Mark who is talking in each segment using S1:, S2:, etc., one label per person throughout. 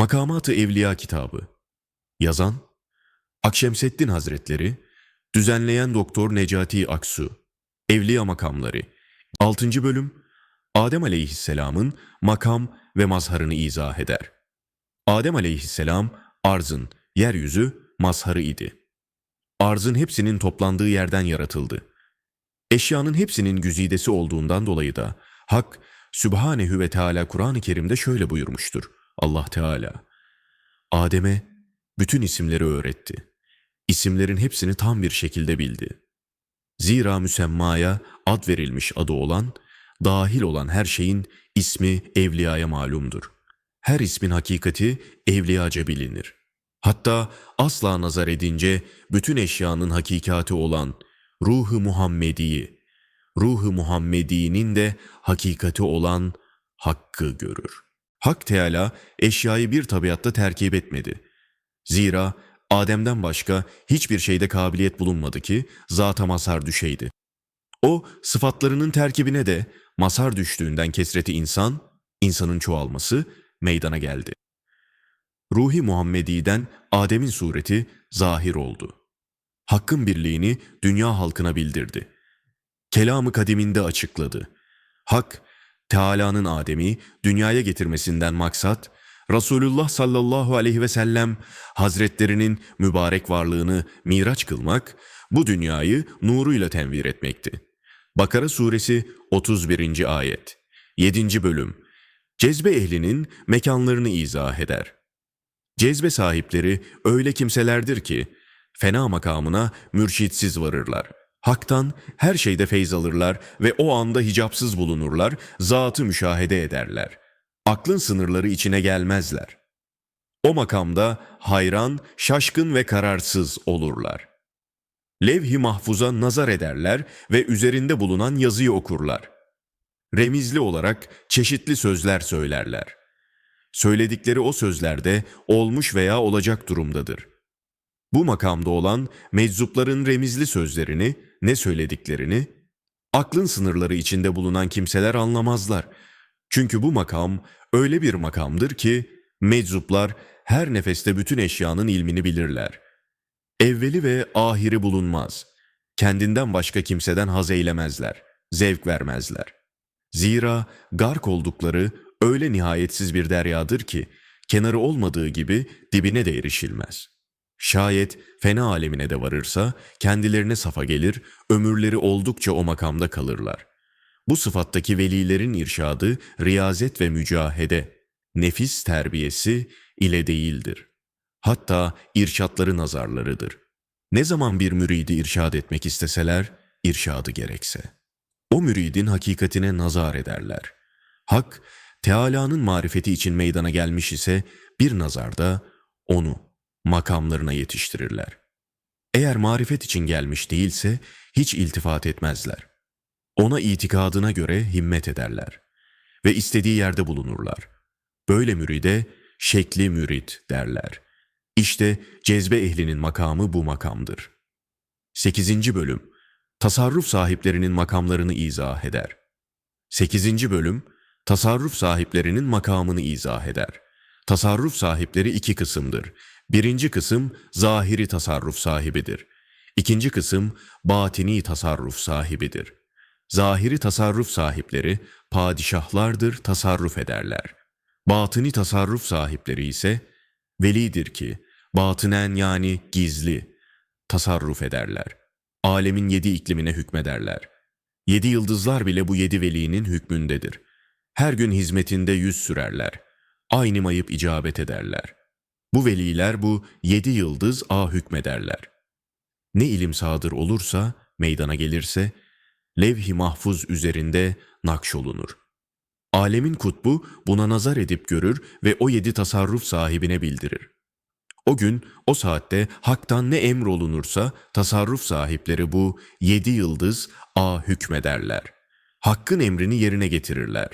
S1: Makamat-ı Evliya kitabı Yazan Akşemseddin Hazretleri Düzenleyen Doktor Necati Aksu Evliya Makamları 6. Bölüm Adem Aleyhisselam'ın makam ve mazharını izah eder. Adem Aleyhisselam arzın, yeryüzü mazharı idi. Arzın hepsinin toplandığı yerden yaratıldı. Eşyanın hepsinin güzidesi olduğundan dolayı da Hak Sübhanehu ve Teala Kur'an-ı Kerim'de şöyle buyurmuştur. Allah Teala Adem'e bütün isimleri öğretti. İsimlerin hepsini tam bir şekilde bildi. Zira müsemmaya ad verilmiş adı olan, dahil olan her şeyin ismi evliyaya malumdur. Her ismin hakikati evliyaca bilinir. Hatta asla nazar edince bütün eşyanın hakikati olan ruhu Muhammedi'yi, ruhu Muhammedi'nin de hakikati olan hakkı görür. Hak Teala eşyayı bir tabiatta terkip etmedi. Zira Adem'den başka hiçbir şeyde kabiliyet bulunmadı ki zata mazhar düşeydi. O sıfatlarının terkibine de mazhar düştüğünden kesreti insan, insanın çoğalması meydana geldi. Ruhi Muhammedi'den Adem'in sureti zahir oldu. Hakkın birliğini dünya halkına bildirdi. Kelamı kadiminde açıkladı. Hak, Teala'nın Adem'i dünyaya getirmesinden maksat, Resulullah sallallahu aleyhi ve sellem hazretlerinin mübarek varlığını miraç kılmak, bu dünyayı nuruyla tenvir etmekti. Bakara suresi 31. ayet 7. bölüm Cezbe ehlinin mekanlarını izah eder. Cezbe sahipleri öyle kimselerdir ki, fena makamına mürşitsiz varırlar. Hak'tan her şeyde feyz alırlar ve o anda hicapsız bulunurlar, zatı müşahede ederler. Aklın sınırları içine gelmezler. O makamda hayran, şaşkın ve kararsız olurlar. Levh-i mahfuza nazar ederler ve üzerinde bulunan yazıyı okurlar. Remizli olarak çeşitli sözler söylerler. Söyledikleri o sözlerde olmuş veya olacak durumdadır. Bu makamda olan meczupların remizli sözlerini, ne söylediklerini, aklın sınırları içinde bulunan kimseler anlamazlar. Çünkü bu makam öyle bir makamdır ki, meczuplar her nefeste bütün eşyanın ilmini bilirler. Evveli ve ahiri bulunmaz. Kendinden başka kimseden haz eylemezler, zevk vermezler. Zira gark oldukları öyle nihayetsiz bir deryadır ki, kenarı olmadığı gibi dibine de erişilmez. Şayet fena alemine de varırsa kendilerine safa gelir, ömürleri oldukça o makamda kalırlar. Bu sıfattaki velilerin irşadı, riyazet ve mücahede, nefis terbiyesi ile değildir. Hatta irşatları nazarlarıdır. Ne zaman bir müridi irşad etmek isteseler, irşadı gerekse. O müridin hakikatine nazar ederler. Hak, Teala'nın marifeti için meydana gelmiş ise bir nazarda onu makamlarına yetiştirirler. Eğer marifet için gelmiş değilse hiç iltifat etmezler. Ona itikadına göre himmet ederler ve istediği yerde bulunurlar. Böyle müride şekli mürit derler. İşte cezbe ehlinin makamı bu makamdır. 8. bölüm Tasarruf sahiplerinin makamlarını izah eder. 8. bölüm tasarruf sahiplerinin makamını izah eder. Tasarruf sahipleri iki kısımdır. Birinci kısım zahiri tasarruf sahibidir. İkinci kısım batini tasarruf sahibidir. Zahiri tasarruf sahipleri padişahlardır, tasarruf ederler. Batini tasarruf sahipleri ise velidir ki batınen yani gizli tasarruf ederler. Alemin yedi iklimine hükmederler. Yedi yıldızlar bile bu yedi velinin hükmündedir. Her gün hizmetinde yüz sürerler. Aynı mayıp icabet ederler. Bu veliler bu yedi yıldız a hükmederler. Ne ilim sadır olursa, meydana gelirse, levh-i mahfuz üzerinde nakşolunur. Alemin kutbu buna nazar edip görür ve o yedi tasarruf sahibine bildirir. O gün, o saatte haktan ne emrolunursa tasarruf sahipleri bu yedi yıldız a hükmederler. Hakkın emrini yerine getirirler.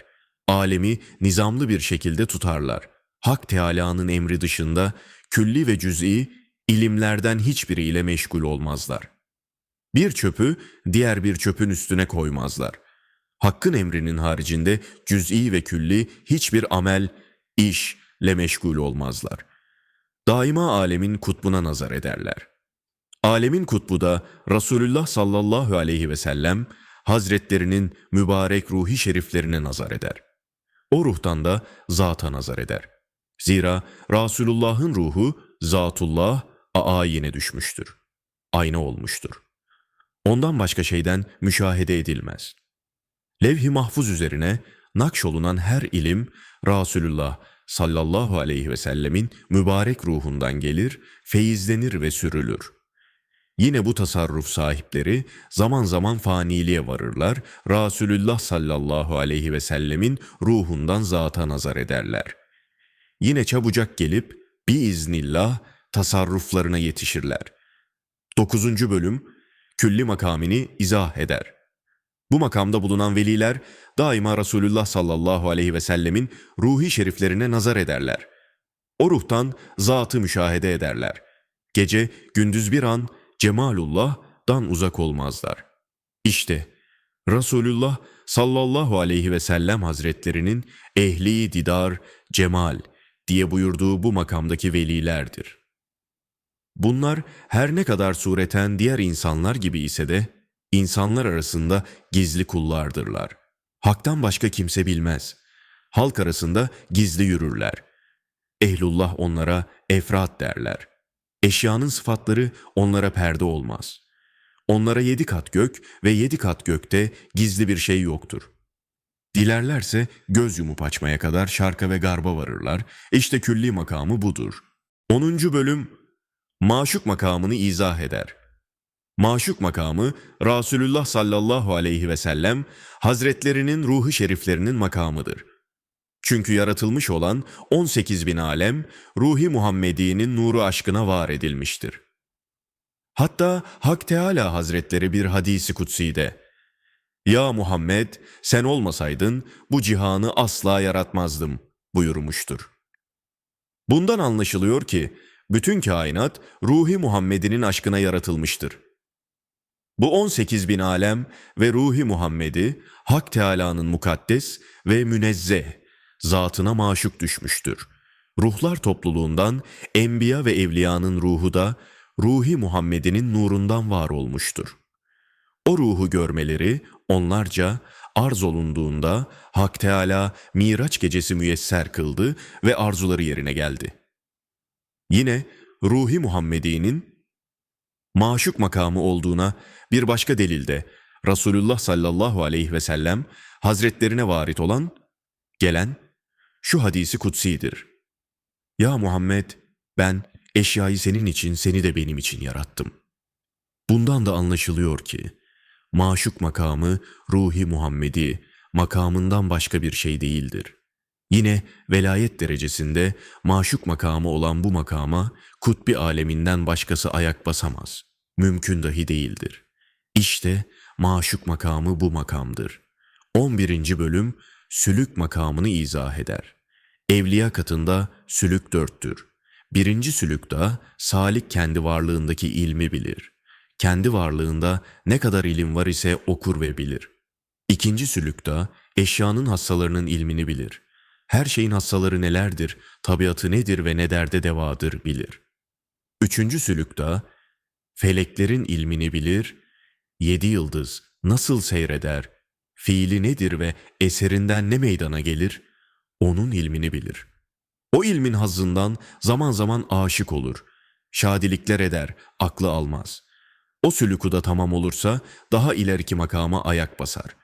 S1: Alemi nizamlı bir şekilde tutarlar. Hak Teala'nın emri dışında külli ve cüz'i ilimlerden hiçbiriyle meşgul olmazlar. Bir çöpü diğer bir çöpün üstüne koymazlar. Hakkın emrinin haricinde cüz'i ve külli hiçbir amel, iş, le meşgul olmazlar. Daima alemin kutbuna nazar ederler. Alemin kutbu da Resulullah sallallahu aleyhi ve sellem hazretlerinin mübarek ruhi şeriflerine nazar eder. O ruhtan da zata nazar eder. Zira Resulullah'ın ruhu zatullah ayine düşmüştür. Ayna olmuştur. Ondan başka şeyden müşahede edilmez. Levh-i mahfuz üzerine nakşolunan her ilim Resulullah sallallahu aleyhi ve sellemin mübarek ruhundan gelir, feyizlenir ve sürülür. Yine bu tasarruf sahipleri zaman zaman faniliğe varırlar, Resulullah sallallahu aleyhi ve sellemin ruhundan zata nazar ederler. Yine çabucak gelip biiznillah tasarruflarına yetişirler. 9. bölüm külli makamini izah eder. Bu makamda bulunan veliler daima Resulullah sallallahu aleyhi ve sellemin ruhi şeriflerine nazar ederler. O ruhtan zatı müşahede ederler. Gece gündüz bir an cemalullah'dan uzak olmazlar. İşte Resulullah sallallahu aleyhi ve sellem hazretlerinin ehli didar, cemal diye buyurduğu bu makamdaki velilerdir. Bunlar her ne kadar sureten diğer insanlar gibi ise de insanlar arasında gizli kullardırlar. Hak'tan başka kimse bilmez. Halk arasında gizli yürürler. Ehlullah onlara efrat derler. Eşyanın sıfatları onlara perde olmaz. Onlara yedi kat gök ve yedi kat gökte gizli bir şey yoktur. Dilerlerse göz yumup açmaya kadar şarka ve garba varırlar. İşte külli makamı budur. 10. bölüm maşuk makamını izah eder. Maşuk makamı Resulullah sallallahu aleyhi ve sellem hazretlerinin ruhu şeriflerinin makamıdır. Çünkü yaratılmış olan 18 bin alem ruhi Muhammedi'nin nuru aşkına var edilmiştir. Hatta Hak Teala Hazretleri bir hadisi kutsi'de ''Ya Muhammed sen olmasaydın bu cihanı asla yaratmazdım.'' buyurmuştur. Bundan anlaşılıyor ki bütün kainat ruhi Muhammed'in aşkına yaratılmıştır. Bu 18 bin alem ve ruhi Muhammed'i Hak Teala'nın mukaddes ve münezzeh zatına maşuk düşmüştür. Ruhlar topluluğundan enbiya ve evliyanın ruhu da ruhi Muhammed'in nurundan var olmuştur. O ruhu görmeleri onlarca arz olunduğunda Hak Teala Miraç gecesi müyesser kıldı ve arzuları yerine geldi. Yine ruhi Muhammedi'nin maşuk makamı olduğuna bir başka delilde Resulullah sallallahu aleyhi ve sellem hazretlerine varit olan, gelen şu hadisi kutsidir. Ya Muhammed ben eşyayı senin için seni de benim için yarattım. Bundan da anlaşılıyor ki maşuk makamı ruhi Muhammedi makamından başka bir şey değildir. Yine velayet derecesinde maşuk makamı olan bu makama kutbi aleminden başkası ayak basamaz. Mümkün dahi değildir. İşte maşuk makamı bu makamdır. 11. bölüm sülük makamını izah eder. Evliya katında sülük dörttür. Birinci sülükta salik kendi varlığındaki ilmi bilir. Kendi varlığında ne kadar ilim var ise okur ve bilir. İkinci sülükta eşyanın hassalarının ilmini bilir. Her şeyin hassaları nelerdir, tabiatı nedir ve ne derde devadır bilir. Üçüncü sülükta feleklerin ilmini bilir, yedi yıldız nasıl seyreder, fiili nedir ve eserinden ne meydana gelir, onun ilmini bilir. O ilmin hazzından zaman zaman aşık olur, şadilikler eder, aklı almaz. O sülüku da tamam olursa daha ileriki makama ayak basar.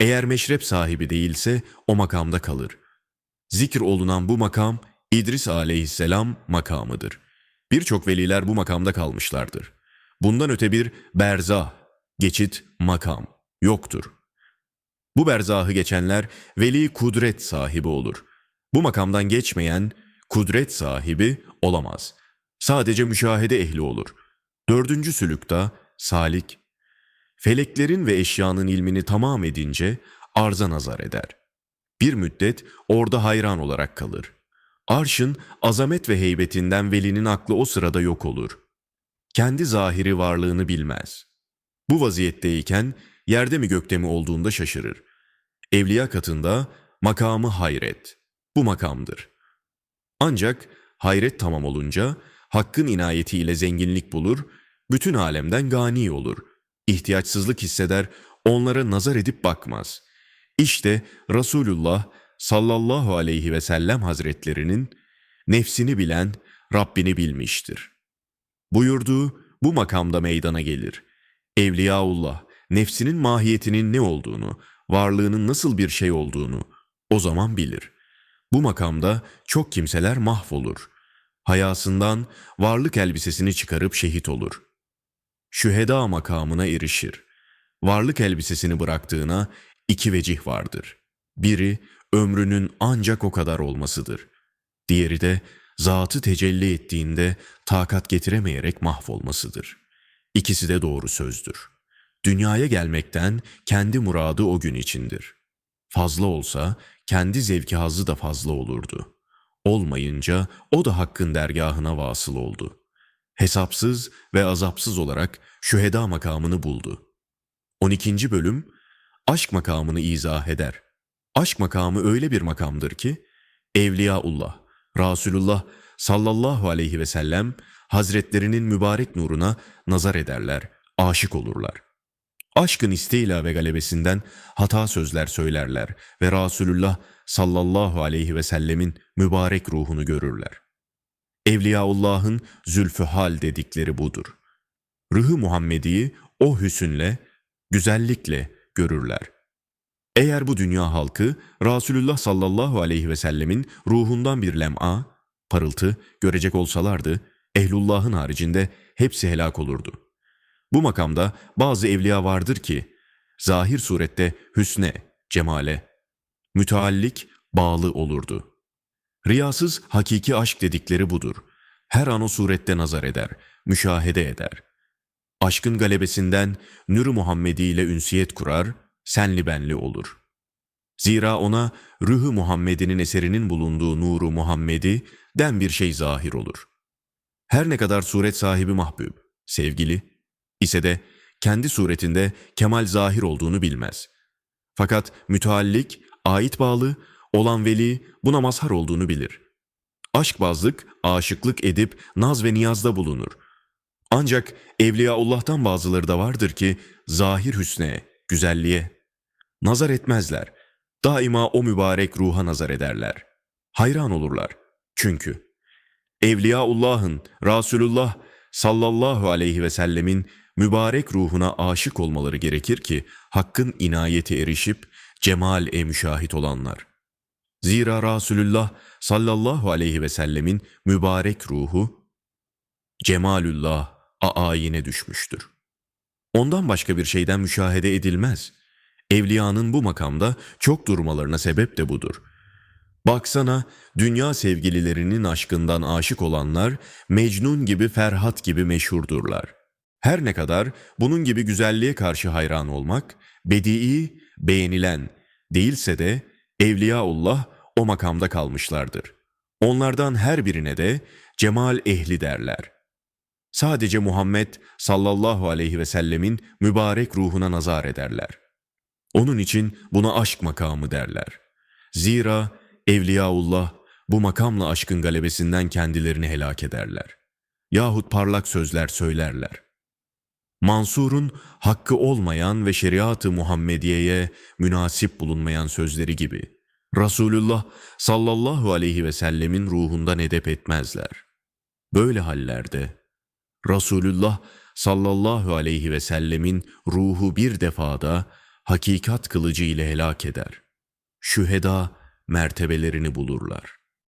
S1: Eğer meşrep sahibi değilse o makamda kalır. Zikir olunan bu makam İdris aleyhisselam makamıdır. Birçok veliler bu makamda kalmışlardır. Bundan öte bir berzah, geçit, makam yoktur. Bu berzahı geçenler veli kudret sahibi olur. Bu makamdan geçmeyen kudret sahibi olamaz. Sadece müşahede ehli olur. Dördüncü sülükta salik, feleklerin ve eşyanın ilmini tamam edince arza nazar eder. Bir müddet orada hayran olarak kalır. Arşın azamet ve heybetinden velinin aklı o sırada yok olur. Kendi zahiri varlığını bilmez. Bu vaziyetteyken yerde mi gökte mi olduğunda şaşırır. Evliya katında makamı hayret. Bu makamdır. Ancak hayret tamam olunca hakkın inayetiyle zenginlik bulur, bütün alemden gani olur. İhtiyaçsızlık hisseder, onlara nazar edip bakmaz. İşte Resulullah sallallahu aleyhi ve sellem hazretlerinin nefsini bilen Rabbini bilmiştir. Buyurduğu bu makamda meydana gelir. Evliyaullah nefsinin mahiyetinin ne olduğunu, varlığının nasıl bir şey olduğunu o zaman bilir. Bu makamda çok kimseler mahvolur. Hayasından varlık elbisesini çıkarıp şehit olur. Şüheda makamına erişir. Varlık elbisesini bıraktığına iki vecih vardır. Biri ömrünün ancak o kadar olmasıdır. Diğeri de zatı tecelli ettiğinde takat getiremeyerek mahvolmasıdır. İkisi de doğru sözdür. Dünyaya gelmekten kendi muradı o gün içindir. Fazla olsa kendi zevki hazzı da fazla olurdu. Olmayınca o da hakkın dergahına vasıl oldu. Hesapsız ve azapsız olarak şüheda makamını buldu. 12. bölüm aşk makamını izah eder. Aşk makamı öyle bir makamdır ki Evliyaullah, Resulullah sallallahu aleyhi ve sellem hazretlerinin mübarek nuruna nazar ederler, aşık olurlar. Aşkın isteğiyle ve galebesinden hata sözler söylerler ve Resulullah sallallahu aleyhi ve sellemin mübarek ruhunu görürler. Evliyaullah'ın zülfü hal dedikleri budur. Rıhı Muhammedi'yi o hüsünle, güzellikle görürler. Eğer bu dünya halkı Resulullah sallallahu aleyhi ve sellemin ruhundan bir lem'a, parıltı görecek olsalardı, ehlullahın haricinde hepsi helak olurdu. Bu makamda bazı evliya vardır ki, zahir surette hüsne, cemale, müteallik, bağlı olurdu. Riyasız hakiki aşk dedikleri budur. Her an o surette nazar eder, müşahede eder. Aşkın galebesinden Nür-ü Muhammedi ile ünsiyet kurar, senli benli olur. Zira ona Rühü Muhammed'in eserinin bulunduğu nuru Muhammedi den bir şey zahir olur. Her ne kadar suret sahibi mahbub, sevgili, ise de kendi suretinde kemal zahir olduğunu bilmez. Fakat müteallik, ait bağlı, olan veli buna mazhar olduğunu bilir. Aşkbazlık, aşıklık edip naz ve niyazda bulunur. Ancak Evliyaullah'tan bazıları da vardır ki zahir hüsne, güzelliğe nazar etmezler. Daima o mübarek ruha nazar ederler. Hayran olurlar. Çünkü Evliyaullah'ın, Resulullah sallallahu aleyhi ve sellemin mübarek ruhuna aşık olmaları gerekir ki hakkın inayeti erişip cemal-e müşahit olanlar. Zira Resulullah sallallahu aleyhi ve sellemin mübarek ruhu cemalullah aayine düşmüştür. Ondan başka bir şeyden müşahede edilmez. Evliyanın bu makamda çok durmalarına sebep de budur. Baksana dünya sevgililerinin aşkından aşık olanlar Mecnun gibi Ferhat gibi meşhurdurlar. Her ne kadar bunun gibi güzelliğe karşı hayran olmak, bedii, beğenilen değilse de Evliyaullah o makamda kalmışlardır. Onlardan her birine de cemal ehli derler. Sadece Muhammed sallallahu aleyhi ve sellemin mübarek ruhuna nazar ederler. Onun için buna aşk makamı derler. Zira Evliyaullah bu makamla aşkın galebesinden kendilerini helak ederler. Yahut parlak sözler söylerler. Mansur'un hakkı olmayan ve şeriatı Muhammediye'ye münasip bulunmayan sözleri gibi Resulullah sallallahu aleyhi ve sellemin ruhundan edep etmezler. Böyle hallerde Resulullah sallallahu aleyhi ve sellemin ruhu bir defada hakikat kılıcı ile helak eder. Şüheda mertebelerini bulurlar.